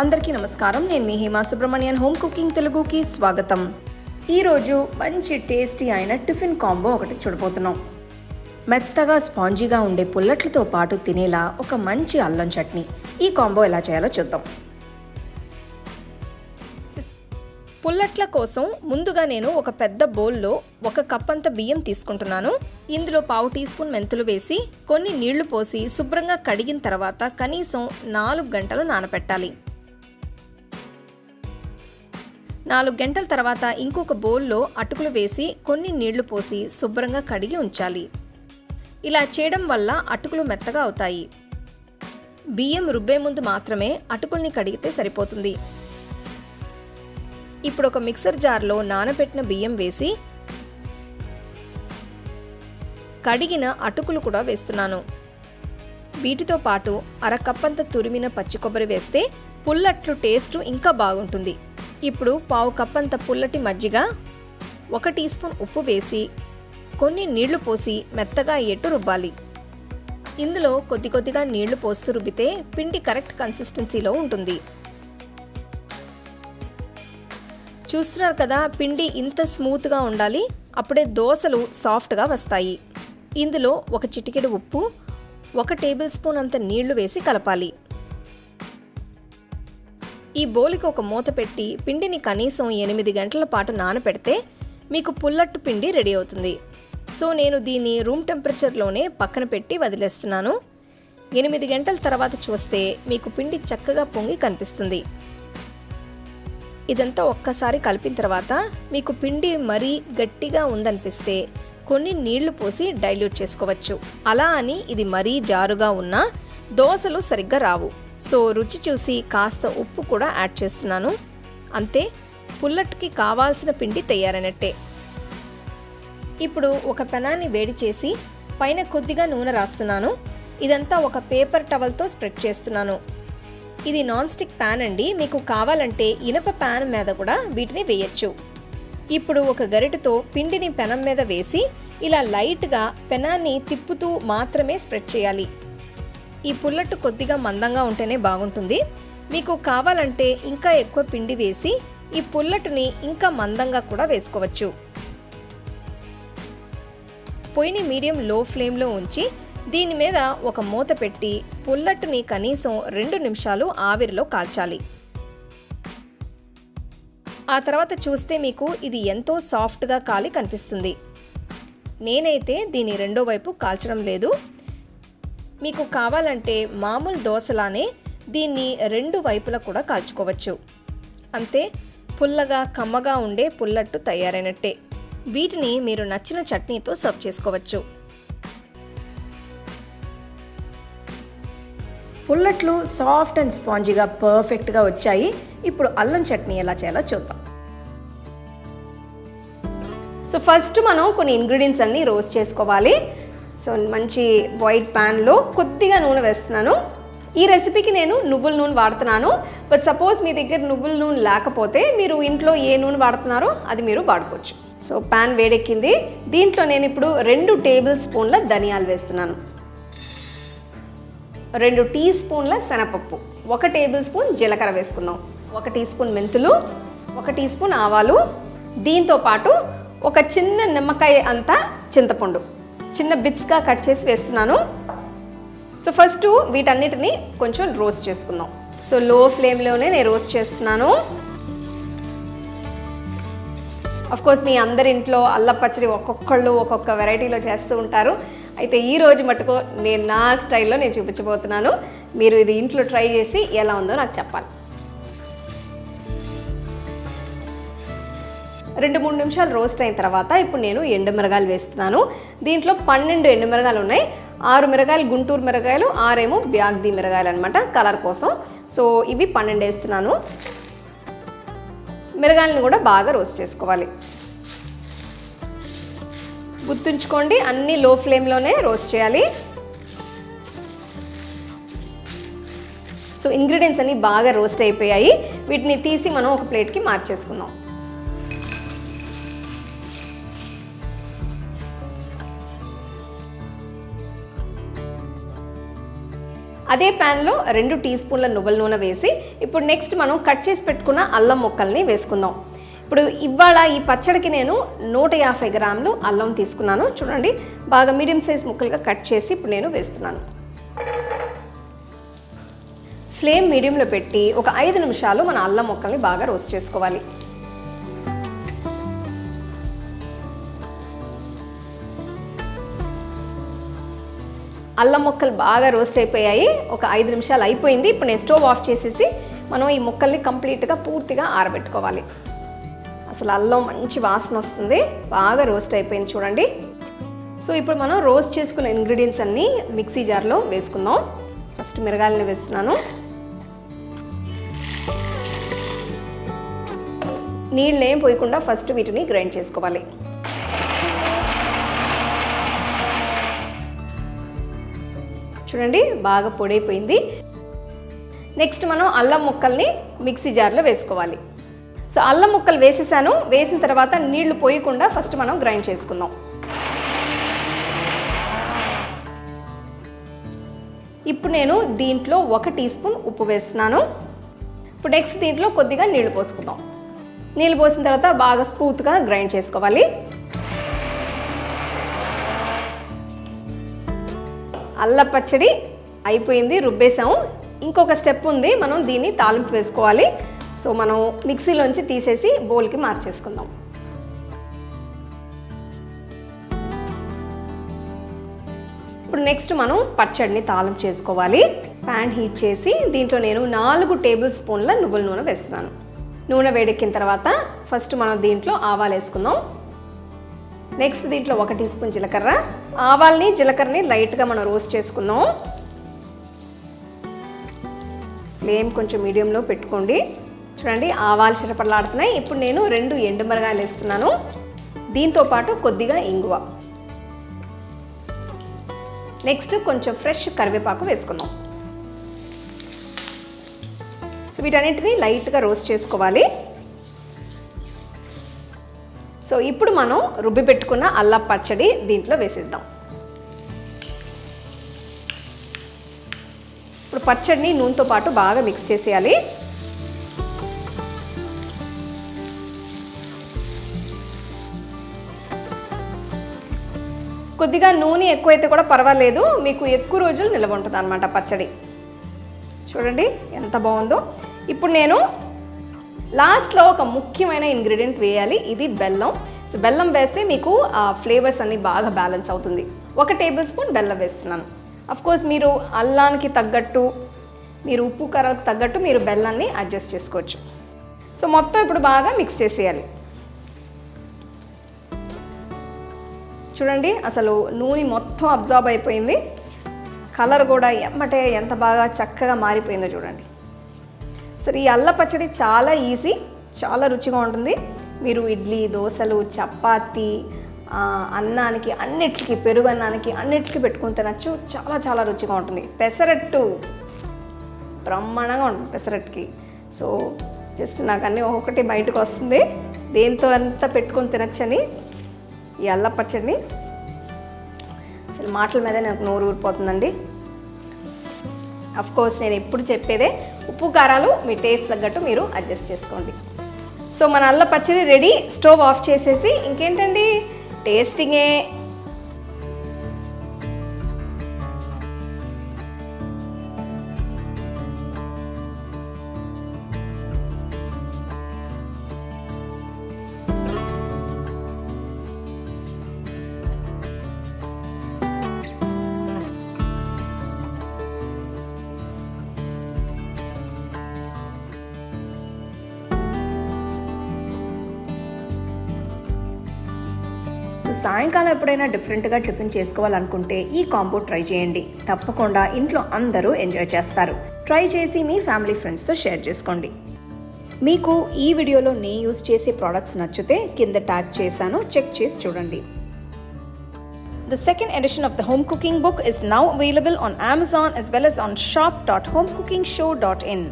అందరికీ నమస్కారం. నేను మీ హేమా సుబ్రహ్మణ్యన్. హోమ్ కుకింగ్ తెలుగుకి స్వాగతం. ఈరోజు మంచి టేస్టీ అయిన టిఫిన్ కాంబో ఒకటి చూడబోతున్నాం. మెత్తగా స్పాంజీగా ఉండే పుల్లట్లతో పాటు తినేలా ఒక మంచి అల్లం చట్నీ. ఈ కాంబో ఎలా చేయాలో చూద్దాం. పుల్లట్ల కోసం ముందుగా నేను ఒక పెద్ద బౌల్లో ఒక కప్ అంత బియ్యం తీసుకుంటున్నాను. ఇందులో పావు టీ స్పూన్ మెంతులు వేసి కొన్ని నీళ్ళు పోసి శుభ్రంగా కడిగిన తర్వాత కనీసం నాలుగు గంటలు నానపెట్టాలి. నాలుగు గంటల తర్వాత ఇంకొక బౌల్లో అటుకులు వేసి కొన్ని నీళ్ళు పోసి శుభ్రంగా కడిగి ఉంచాలి. ఇలా చేయడం వల్ల అటుకులు మెత్తగా అవుతాయి. బియ్యం రుబ్బే ముందు మాత్రమే అటుకుల్ని కడిగితే సరిపోతుంది. ఇప్పుడు ఒక మిక్సర్ జార్లో నానబెట్టిన బియ్యం వేసి కడిగిన అటుకులు కూడా వేస్తున్నాను. వీటితో పాటు అరకప్పంత తురిమిన పచ్చి కొబ్బరి వేస్తే పుల్లట్లు టేస్ట్ ఇంకా బాగుంటుంది. ఇప్పుడు పావు కప్పంత పుల్లటి మజ్జిగ ఒక టీ స్పూన్ ఉప్పు వేసి కొన్ని నీళ్ళు పోసి మెత్తగా ఎట్టు రుబ్బాలి. ఇందులో కొద్ది కొద్దిగా నీళ్ళు పోస్తూ రుబ్బితే పిండి కరెక్ట్ కన్సిస్టెన్సీలో ఉంటుంది. చూస్తున్నారు కదా పిండి ఇంత స్మూత్గా ఉండాలి అప్పుడే దోశలు సాఫ్ట్గా వస్తాయి. ఇందులో ఒక చిటికెడు ఉప్పు ఒక టేబుల్ స్పూన్ అంత నీళ్ళు వేసి కలపాలి. ఈ బోలికి ఒక మూత పెట్టి పిండిని కనీసం ఎనిమిది గంటల పాటు నానపెడితే మీకు పుల్లట్టు పిండి రెడీ అవుతుంది. సో నేను దీన్ని రూమ్ టెంపరేచర్లోనే పక్కన పెట్టి వదిలేస్తున్నాను. ఎనిమిది గంటల తర్వాత చూస్తే మీకు పిండి చక్కగా పొంగి కనిపిస్తుంది. ఇదంతా ఒక్కసారి కలిపిన తర్వాత మీకు పిండి మరీ గట్టిగా ఉందనిపిస్తే కొన్ని నీళ్ళు పోసి డైల్యూట్ చేసుకోవచ్చు. అలా అని ఇది మరీ జారుగా ఉన్నా దోశలు సరిగ్గా రావు. సో రుచి చూసి కాస్త ఉప్పు కూడా యాడ్ చేస్తున్నాను. అంతే పుల్లట్కి కావాల్సిన పిండి తయారైనట్టే. ఇప్పుడు ఒక పెనాన్ని వేడి చేసి పైన కొద్దిగా నూనె రాస్తున్నాను. ఇదంతా ఒక పేపర్ టవల్తో స్ప్రెడ్ చేస్తున్నాను. ఇది నాన్ స్టిక్ ప్యాన్ అండి. మీకు కావాలంటే ఇనప ప్యాన్ మీద కూడా వీటిని వేయచ్చు. ఇప్పుడు ఒక గరిటెతో పిండిని పెనం మీద వేసి ఇలా లైట్గా పెనాన్ని తిప్పుతూ మాత్రమే స్ప్రెడ్ చేయాలి. ఈ పుల్లట్టు కొద్దిగా మందంగా ఉంటేనే బాగుంటుంది. మీకు కావాలంటే ఇంకా ఎక్కువ పిండి వేసి ఈ పుల్లట్టుని ఇంకా మందంగా కూడా వేసుకోవచ్చు. పొయ్యిని మీడియం లో ఫ్లేమ్లో ఉంచి దీని మీద ఒక మూత పెట్టి పుల్లట్టుని కనీసం రెండు నిమిషాలు ఆవిరిలో కాల్చాలి. ఆ తర్వాత చూస్తే మీకు ఇది ఎంతో సాఫ్ట్గా కాలి కనిపిస్తుంది. నేనైతే దీని రెండో వైపు కాల్చడం లేదు. మీకు కావాలంటే మామూలు దోశలానే దీన్ని రెండు వైపులా కూడా కాల్చుకోవచ్చు. అంతే పుల్లగా కమ్మగా ఉండే పుల్లట్టు తయారైనట్టే. వీటిని మీరు నచ్చిన చట్నీతో సర్వ్ చేసుకోవచ్చు. పుల్లట్లు సాఫ్ట్ అండ్ స్పాంజీగా పర్ఫెక్ట్గా వచ్చాయి. ఇప్పుడు అల్లం చట్నీ ఎలా చేయాలో చూద్దాం. సో ఫస్ట్ మనం కొన్ని ఇంగ్రీడియంట్స్ అన్నీ రోస్ట్ చేసుకోవాలి. సో మంచి వైట్ ప్యాన్లో కొద్దిగా నూనె వేస్తున్నాను. ఈ రెసిపీకి నేను నువ్వుల నూనె వాడుతున్నాను. బట్ సపోజ్ మీ దగ్గర నువ్వుల నూనె లేకపోతే మీరు ఇంట్లో ఏ నూనె వాడుతున్నారో అది మీరు వాడుకోవచ్చు. సో ప్యాన్ వేడెక్కింది. దీంట్లో నేను ఇప్పుడు రెండు టేబుల్ స్పూన్ల ధనియాలు వేస్తున్నాను. రెండు టీ స్పూన్ల శనపప్పు ఒక టేబుల్ స్పూన్ జీలకర్ర వేసుకుందాం. ఒక టీ స్పూన్ మెంతులు. ఒక టీ స్పూన్ ఆవాలు. దీంతో పాటు ఒక చిన్న నిమ్మకాయ అంతా చింతపండు. చిన్న బిట్స్గా కట్ చేసి వేస్తున్నాను. సో ఫస్ట్ వీటన్నిటిని కొంచెం రోస్ట్ చేసుకుందాం. సో లో ఫ్లేమ్లోనే నేను రోస్ట్ చేస్తున్నాను. అఫ్ కోర్స్ మీ అందరి ఇంట్లో అల్ల పచ్చడి ఒక్కొక్కళ్ళు ఒక్కొక్క వెరైటీలో చేస్తూ ఉంటారు. అయితే ఈ రోజు మటుకు నేను నా స్టైల్లో నేను చూపించబోతున్నాను. మీరు ఇది ఇంట్లో ట్రై చేసి ఎలా ఉందో నాకు చెప్పాలి. రెండు మూడు నిమిషాలు రోస్ట్ అయిన తర్వాత ఇప్పుడు నేను ఎండుమిరగాయలు వేస్తున్నాను. దీంట్లో పన్నెండు ఎండుమిరగాయలు ఉన్నాయి. ఆరు మిరగాయలు గుంటూరు మిరగాయలు ఆరేమో బ్యాగ్ది మిరగాయలు అనమాట కలర్ కోసం. సో ఇవి పన్నెండు వేస్తున్నాను. మిరగాయలను కూడా బాగా రోస్ట్ చేసుకోవాలి. గుర్తుంచుకోండి అన్ని లో ఫ్లేమ్లోనే రోస్ట్ చేయాలి. సో ఇంగ్రీడియంట్స్ అన్ని బాగా రోస్ట్ అయిపోయాయి. వీటిని తీసి మనం ఒక ప్లేట్కి మార్చేసుకుందాం. అదే ప్యాన్లో రెండు టీ స్పూన్ల నువ్వుల నూనె వేసి ఇప్పుడు నెక్స్ట్ మనం కట్ చేసి పెట్టుకున్న అల్లం ముక్కల్ని వేసుకుందాం. ఇప్పుడు ఇవాళ ఈ పచ్చడికి నేను నూట యాభై గ్రాములు అల్లం తీసుకున్నాను. చూడండి బాగా మీడియం సైజ్ ముక్కలుగా కట్ చేసి ఇప్పుడు నేను వేస్తున్నాను. ఫ్లేమ్ మీడియంలో పెట్టి ఒక ఐదు నిమిషాలు మన అల్లం ముక్కల్ని బాగా రోస్ట్ చేసుకోవాలి. అల్లం ముక్కలు బాగా రోస్ట్ అయిపోయాయి. ఒక ఐదు నిమిషాలు అయిపోయింది. ఇప్పుడు నేను స్టవ్ ఆఫ్ చేసేసి మనం ఈ ముక్కల్ని కంప్లీట్గా పూర్తిగా ఆరబెట్టుకోవాలి. అసలు అల్లం మంచి వాసన వస్తుంది. బాగా రోస్ట్ అయిపోయింది చూడండి. సో ఇప్పుడు మనం రోస్ట్ చేసుకున్న ఇంగ్రీడియంట్స్ అన్నీ మిక్సీ జార్లో వేసుకుందాం. ఫస్ట్ మిరగాయలని వేస్తున్నాను. నీళ్ళు ఏం పోయకుండా ఫస్ట్ వీటిని గ్రైండ్ చేసుకోవాలి. చూడండి బాగా పొడైపోయింది. నెక్స్ట్ మనం అల్లం ముక్కల్ని మిక్సీ జార్లో వేసుకోవాలి. సో అల్లం ముక్కలు వేసేసాను. వేసిన తర్వాత నీళ్ళు పోయకుండా ఫస్ట్ మనం గ్రైండ్ చేసుకుందాం. ఇప్పుడు నేను దీంట్లో ఒక టీ స్పూన్ ఉప్పు వేస్తున్నాను. ఇప్పుడు నెక్స్ట్ దీంట్లో కొద్దిగా నీళ్ళు పోసుకుందాం. నీళ్ళు పోసిన తర్వాత బాగా స్మూత్గా గ్రైండ్ చేసుకోవాలి. అల్ల పచ్చడి అయిపోయింది రుబ్బేసాము. ఇంకొక స్టెప్ ఉంది మనం దీన్ని తాలింపు వేసుకోవాలి. సో మనం మిక్సీలోంచి తీసేసి బౌల్కి మార్చేసుకుందాం. ఇప్పుడు నెక్స్ట్ మనం పచ్చడిని తాలింపు చేసుకోవాలి. ప్యాన్ హీట్ చేసి దీంట్లో నేను నాలుగు టేబుల్ స్పూన్ల నువ్వుల నూనె వేస్తున్నాను. నూనె వేడెక్కిన తర్వాత ఫస్ట్ మనం దీంట్లో ఆవాలు వేసుకుందాం. నెక్స్ట్ దీంట్లో ఒక టీ స్పూన్ జీలకర్ర. ఆవాల్ని జీలకర్రని లైట్గా మనం రోస్ట్ చేసుకుందాం. ఫ్లేమ్ కొంచెం మీడియంలో పెట్టుకోండి. చూడండి ఆవాలు చిరపడలాడుతున్నాయి ఇప్పుడు నేను రెండు ఎండుమిరగాయలు వేస్తున్నాను. దీంతో పాటు కొద్దిగా ఇంగువ. నెక్స్ట్ కొంచెం ఫ్రెష్ కరివేపాకు వేసుకుందాం. సో వీటన్నిటిని లైట్గా రోస్ట్ చేసుకోవాలి. సో ఇప్పుడు మనం రుబ్బి పెట్టుకున్న అల్లం పచ్చడి దీంట్లో వేసేద్దాం. ఇప్పుడు పచ్చడిని నూనెతో పాటు బాగా మిక్స్ చేసేయాలి. కొద్దిగా నూనె ఎక్కువైతే కూడా పర్వాలేదు మీకు ఎక్కువ రోజులు నిల్వ ఉంటుంది అనమాట పచ్చడి. చూడండి ఎంత బాగుందో. ఇప్పుడు నేను లాస్ట్లో ఒక ముఖ్యమైన ఇంగ్రీడియంట్ వేయాలి ఇది బెల్లం. సో బెల్లం వేస్తే మీకు ఆ ఫ్లేవర్స్ అన్నీ బాగా బ్యాలెన్స్ అవుతుంది. ఒక టేబుల్ స్పూన్ బెల్లం వేస్తున్నాను. అఫ్ కోర్స్ మీరు అల్లానికి తగ్గట్టు మీరు ఉప్పు కర్రకు తగ్గట్టు మీరు బెల్లాన్ని అడ్జస్ట్ చేసుకోవచ్చు. సో మొత్తం ఇప్పుడు బాగా మిక్స్ చేసేయాలి. చూడండి అసలు నూనె మొత్తం అబ్జార్బ్ అయిపోయింది. కలర్ కూడా ఎమ్మటే ఎంత బాగా చక్కగా మారిపోయిందో చూడండి. సరే ఈ అల్ల పచ్చడి చాలా ఈజీ చాలా రుచిగా ఉంటుంది. మీరు ఇడ్లీ దోశలు చపాతి అన్నానికి అన్నిటికి పెరుగు అన్నానికి అన్నిటికీ పెట్టుకుని తినచ్చు. చాలా చాలా రుచిగా ఉంటుంది. పెసరట్టు బ్రహ్మాండంగా ఉంటుంది పెసరట్టుకి. సో జస్ట్ నాకు అన్నీ ఒక్కొక్కటి బయటకు వస్తుంది. దేంతో అంతా పెట్టుకొని తినచ్చని ఈ అల్ల పచ్చడిని. అసలు మాటల మీద నాకు నోరు ఊరిపోతుందండి. అఫ్కోర్స్ నేను ఎప్పుడు చెప్పేదే ఉప్పు కారాలు మీ టేస్ట్ తగ్గట్టు మీరు అడ్జస్ట్ చేసుకోండి. సో మన అల్ల పచ్చడి రెడీ స్టవ్ ఆఫ్ చేసేసి ఇంకేంటండి? టేస్టింగే సాయంకాలం ఎప్పుడైనా డిఫరెంట్గా టిఫిన్ చేసుకోవాలనుకుంటే ఈ కాంబో ట్రై చేయండి. తప్పకుండా ఇంట్లో అందరూ ఎంజాయ్ చేస్తారు. ట్రై చేసి మీ ఫ్యామిలీ ఫ్రెండ్స్తో షేర్ చేసుకోండి. మీకు ఈ వీడియోలో నేను యూస్ చేసే ప్రోడక్ట్స్ నచ్చితే కింద ట్యాగ్ చేశాను చెక్ చేసి చూడండి. The second edition of the home cooking book is now available on Amazon as well as on shop.homecookingshow.in.